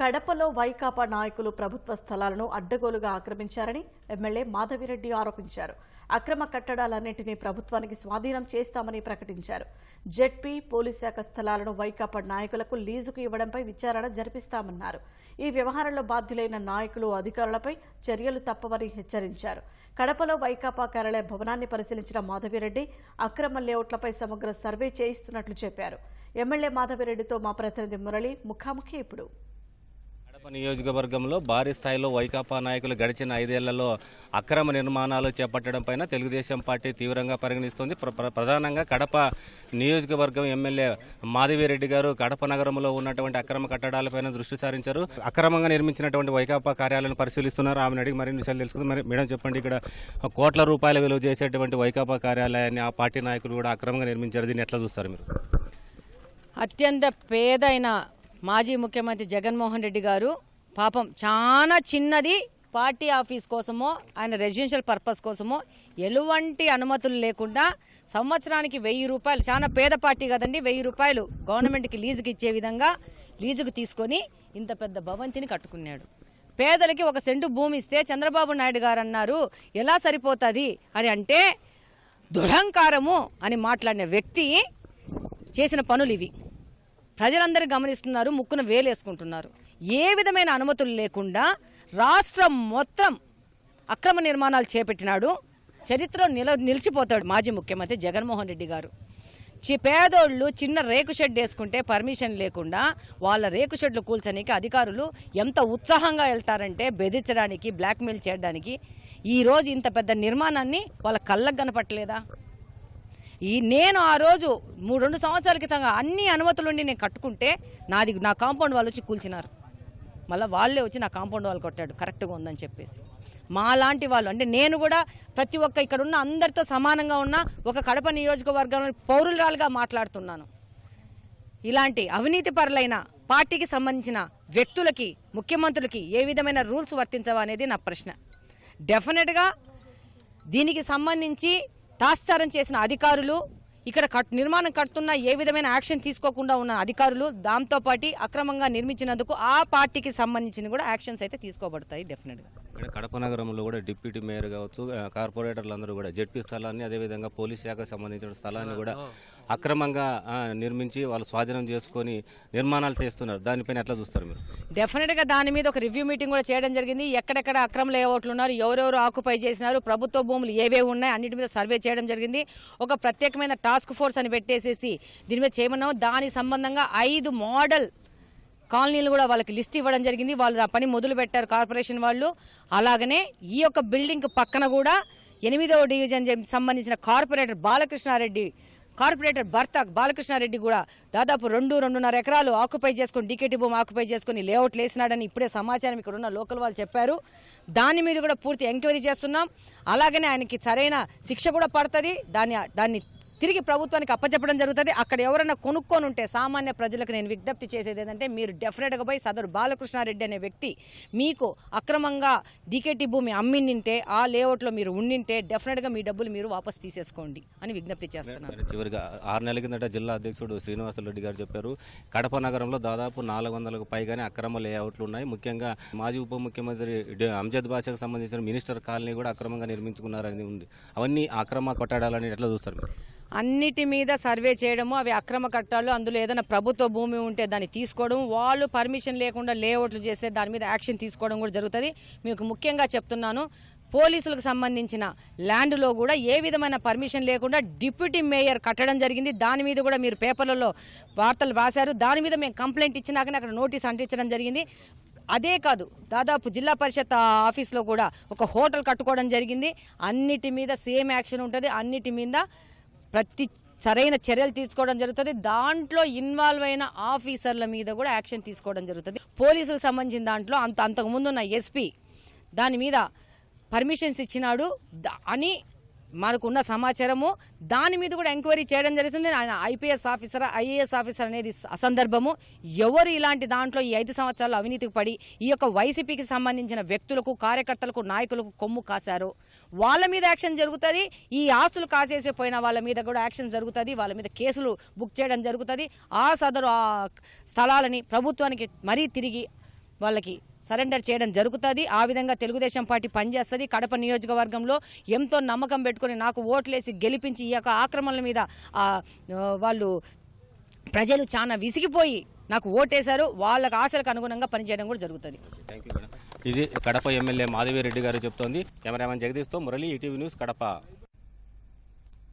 కడపలో వైకాపా నాయకులు ప్రభుత్వ స్థలాలను అడ్డగోలుగా ఆక్రమించారని ఎమ్మెల్యే మాధవిరెడ్డి ఆరోపించారు. అక్రమ కట్టడాలన్నింటినీ ప్రభుత్వానికి స్వాధీనం చేస్తామని ప్రకటించారు. జెడ్పీ పోలీస్ శాఖ స్థలాలను వైకాపా నాయకులకు లీజుకు ఇవ్వడంపై విచారణ జరిపిస్తామన్నారు. ఈ వ్యవహారంలో బాధ్యులైన నాయకులు అధికారులపై చర్యలు తప్పవని హెచ్చరించారు. కడపలో వైకాపా కార్యాలయ భవనాన్ని పరిశీలించిన మాధవిరెడ్డి అక్రమ లేఅవుట్లపై సమగ్ర సర్వే చేయిస్తున్నట్లు చెప్పారు. ఎమ్మెల్యే మాధవిరెడ్డితో మా ప్రతినిధి మురళి ముఖాముఖి ఇప్పుడు. నియోజకవర్గంలో భారీ స్థాయిలో వైకాపా నాయకులు గడిచిన ఐదేళ్ళలో అక్రమ నిర్మాణాలు చేపట్టడం పైన తెలుగుదేశం పార్టీ తీవ్రంగా పరిగణిస్తుంది. ప్ర- ప్రధానంగా కడప నియోజకవర్గం ఎమ్మెల్యే మాధవిరెడ్డి గారు కడప నగరంలో ఉన్నటువంటి అక్రమ కట్టడాలపైన దృష్టి సారించారు. అక్రమంగా నిర్మించినటువంటి వైకాపా కార్యాలను పరిశీలిస్తున్నారు. ఆమెను అడిగి మరిన్ని విషయాలు తెలుసుకుంది. మరి మేడం చెప్పండి ఇక్కడ కోట్ల రూపాయల విలువ చేసేటువంటి వైకాపా కార్యాలయాన్ని ఆ పార్టీ నాయకులు కూడా అక్రమంగా నిర్మించారు. దీన్ని ఎట్లా చూస్తారు మీరు? అత్యంత పేదైన మాజీ ముఖ్యమంత్రి జగన్మోహన్ రెడ్డి గారు పాపం చాలా చిన్నది పార్టీ ఆఫీస్ కోసమో ఆయన రెసిడెన్షియల్ పర్పస్ కోసమో ఎటువంటి అనుమతులు లేకుండా సంవత్సరానికి వెయ్యి రూపాయలు చాలా పేద పార్టీ కదండి వెయ్యి రూపాయలు గవర్నమెంట్కి లీజుకి ఇచ్చే విధంగా లీజుకు తీసుకొని ఇంత పెద్ద భవంతిని కట్టుకున్నాడు. పేదలకి ఒక సెంటు భూమి ఇస్తే చంద్రబాబు నాయుడు గారు అన్నారు ఎలా సరిపోతుంది అని అంటే దురహంకారము అని మాట్లాడిన వ్యక్తి చేసిన పనులు ఇవి. ప్రజలందరూ గమనిస్తున్నారు ముక్కున వేలేసుకుంటున్నారు. ఏ విధమైన అనుమతులు లేకుండా రాష్ట్రం మొత్తం అక్రమ నిర్మాణాలు చేపట్టినాడు. చరిత్రలో నిల నిలిచిపోతాడు మాజీ ముఖ్యమంత్రి జగన్మోహన్ రెడ్డి గారు. చి పేదోళ్ళు చిన్న రేకు షెడ్ వేసుకుంటే పర్మిషన్ లేకుండా వాళ్ళ రేకు షెడ్లు కూల్చడానికి అధికారులు ఎంత ఉత్సాహంగా వెళ్తారంటే బెదిరించడానికి బ్లాక్మెయిల్ చేయడానికి ఈ రోజు ఇంత పెద్ద నిర్మాణాన్ని వాళ్ళ కళ్ళకు కనపట్టలేదా? ఈ నేను ఆ రోజు మూడు రెండు సంవత్సరాల క్రితంగా అన్ని అనుమతులుండి నేను కట్టుకుంటే నాది నా కాంపౌండ్ వాళ్ళు వచ్చి కూల్చినారు. మళ్ళీ వాళ్ళే వచ్చి నా కాంపౌండ్ వాళ్ళు కొట్టాడు. కరెక్ట్గా ఉందని చెప్పేసి. మా లాంటి వాళ్ళు అంటే నేను కూడా ప్రతి ఒక్క ఇక్కడ ఉన్న అందరితో సమానంగా ఉన్న ఒక కడప నియోజకవర్గంలో పౌరురాలుగా మాట్లాడుతున్నాను. ఇలాంటి అవినీతి పరులైన పార్టీకి సంబంధించిన వ్యక్తులకి ముఖ్యమంత్రులకి ఏ విధమైన రూల్స్ వర్తించవా అనేది నా ప్రశ్న. డెఫినెట్గా దీనికి సంబంధించి తాత్సారం చేసిన అధికారులు ఇక్కడ కట్ నిర్మాణం కడుతున్న ఏ విధమైన యాక్షన్ తీసుకోకుండా ఉన్న అధికారులు దాంతోపాటు అక్రమంగా నిర్మించినందుకు ఆ పార్టీకి సంబంధించిన కూడా యాక్షన్స్ అయితే తీసుకోబడతాయి డెఫినెట్గా ఇక్కడ కడప నగరంలో కూడా డిప్యూటీ మేయర్ కావచ్చు కార్పొరేటర్లు అందరూ కూడా జడ్పీ స్థలాన్ని అదేవిధంగా పోలీస్ శాఖకు సంబంధించిన స్థలాన్ని కూడా అక్రమంగా నిర్మించి వాళ్ళు స్వాధీనం చేసుకొని నిర్మాణాలు చేస్తున్నారు. దానిపైన ఎట్లా చూస్తారు మీరు? డెఫినెట్గా దాని మీద ఒక రివ్యూ మీటింగ్ కూడా చేయడం జరిగింది. ఎక్కడెక్కడ అక్రమ లేఅవుట్లు ఉన్నారు ఎవరెవరు ఆక్యుపై చేసినారు ప్రభుత్వ భూములు ఏవేవి ఉన్నాయి అన్నిటి మీద సర్వే చేయడం జరిగింది. ఒక ప్రత్యేకమైన టాస్క్ ఫోర్స్ అని పెట్టేసేసి దీని మీద చేయమన్నాము. దాని సంబంధంగా ఐదు మోడల్ కాలనీలు కూడా వాళ్ళకి లిస్ట్ ఇవ్వడం జరిగింది. వాళ్ళు ఆ పని మొదలు పెట్టారు కార్పొరేషన్ వాళ్ళు. అలాగనే ఈ యొక్క బిల్డింగ్ పక్కన కూడా ఎనిమిదవ డివిజన్ సంబంధించిన కార్పొరేటర్ బాలకృష్ణారెడ్డి కార్పొరేటర్ భర్త బాలకృష్ణారెడ్డి కూడా దాదాపు రెండు రెండున్నర ఎకరాలు ఆక్యుపై చేసుకుని డికెటి భూమి ఆక్యుపై చేసుకుని లేఅవుట్లు వేసినాడని ఇప్పుడే సమాచారం ఇక్కడ ఉన్న లోకల్ వాళ్ళు చెప్పారు. దాని మీద కూడా పూర్తి ఎంక్వైరీ చేస్తున్నాం. అలాగనే ఆయనకి సరైన శిక్ష కూడా పడుతుంది. దాన్ని దాన్ని తిరిగి ప్రభుత్వానికి అప్పచెప్పడం జరుగుతుంది. అక్కడ ఎవరైనా కొనుక్కొని ఉంటే సామాన్య ప్రజలకు నేను విజ్ఞప్తి చేసేది ఏంటంటే మీరు డెఫినెట్గా పోయి సదరు బాలకృష్ణారెడ్డి అనే వ్యక్తి మీకు అక్రమంగా డీకేటీ భూమి అమ్మినింటే ఆ లేఅవుట్లో మీరు ఉండింటే డెఫినెట్గా మీ డబ్బులు మీరు వాపస్ తీసేసుకోండి అని విజ్ఞప్తి చేస్తున్నారు. చివరిగా ఆరు నెలల కిందట జిల్లా అధ్యక్షుడు శ్రీనివాసరెడ్డి గారు చెప్పారు. కడప నగరంలో దాదాపు నాలుగు వందలకు పైగానే అక్రమ లేఅవుట్లు ఉన్నాయి. ముఖ్యంగా మాజీ ఉప ముఖ్యమంత్రి అంజద్ బాషాకు సంబంధించిన మినిస్టర్ కాలనీ కూడా అక్రమంగా నిర్మించుకున్నారని ఉంది. అవన్నీ అక్రమ కొట్టాడాలని ఎట్లా చూస్తారు మీరు? అన్నిటి మీద సర్వే చేయడము అవి అక్రమ కట్టాలు అందులో ఏదైనా ప్రభుత్వ భూమి ఉంటే దాన్ని తీసుకోవడం వాళ్ళు పర్మిషన్ లేకుండా లేఅవుట్లు చేస్తే దాని మీద యాక్షన్ తీసుకోవడం కూడా జరుగుతుంది. మీకు ముఖ్యంగా చెప్తున్నాను పోలీసులకు సంబంధించిన ల్యాండ్లో కూడా ఏ విధమైన పర్మిషన్ లేకుండా డిప్యూటీ మేయర్ కట్టడం జరిగింది. దాని మీద కూడా మీరు పేపర్లలో వార్తలు రాశారు. దాని మీద మేము కంప్లైంట్ ఇచ్చినాకనే అక్కడ నోటీస్ అంటించడం జరిగింది. అదే కాదు దాదాపు జిల్లా పరిషత్ ఆఫీస్లో కూడా ఒక హోటల్ కట్టుకోవడం జరిగింది. అన్నిటి మీద సేమ్ యాక్షన్ ఉంటుంది. అన్నిటి మీద ప్రతి సరైన చర్యలు తీసుకోవడం జరుగుతుంది. దాంట్లో ఇన్వాల్వ్ అయిన ఆఫీసర్ల మీద కూడా యాక్షన్ తీసుకోవడం జరుగుతుంది. పోలీసులకు సంబంధించిన దాంట్లో అంత అంతకుముందు ఉన్న ఎస్పీ దాని మీద పర్మిషన్స్ ఇచ్చినాడు. అని మనకున్న సమాచారము. దాని మీద కూడా ఎంక్వైరీ చేయడం జరుగుతుంది. ఆయన ఐపీఎస్ ఆఫీసర్ ఐఏఎస్ ఆఫీసర్ అనేది అసందర్భము. ఎవరు ఇలాంటి దాంట్లో ఈ ఐదు సంవత్సరాలు అవినీతికి పడి ఈ యొక్క వైసీపీకి సంబంధించిన వ్యక్తులకు కార్యకర్తలకు నాయకులకు కొమ్ము కాశారు. వాళ్ళ మీద యాక్షన్ జరుగుతుంది ఈ ఆస్తులు కాసేసే పోయిన వాళ్ళ మీద కూడా యాక్షన్ జరుగుతుంది వాళ్ళ మీద కేసులు బుక్ చేయడం జరుగుతుంది. ఆ సదరు ఆ స్థలాలని ప్రభుత్వానికి మరీ తిరిగి వాళ్ళకి సరెండర్ చేయడం జరుగుతుంది. ఆ విధంగా తెలుగుదేశం పార్టీ పనిచేస్తుంది. కడప నియోజకవర్గంలో ఎంతో నమ్మకం పెట్టుకొని నాకు ఓట్లేసి గెలిపించి ఈ యొక్క ఆక్రమణల మీద వాళ్ళు ప్రజలు చాలా విసిగిపోయి నాకు ఓటేశారు. వాళ్ళకి ఆశలకు అనుగుణంగా పనిచేయడం కూడా జరుగుతుంది. థ్యాంక్ యూ ఇది కడప ఎమ్మెల్యే మాధవిరెడ్డి గారు చెప్తోంది. కెమెరామెన్ జగదీష్తో మురళి ఈటీవీ న్యూస్ కడప.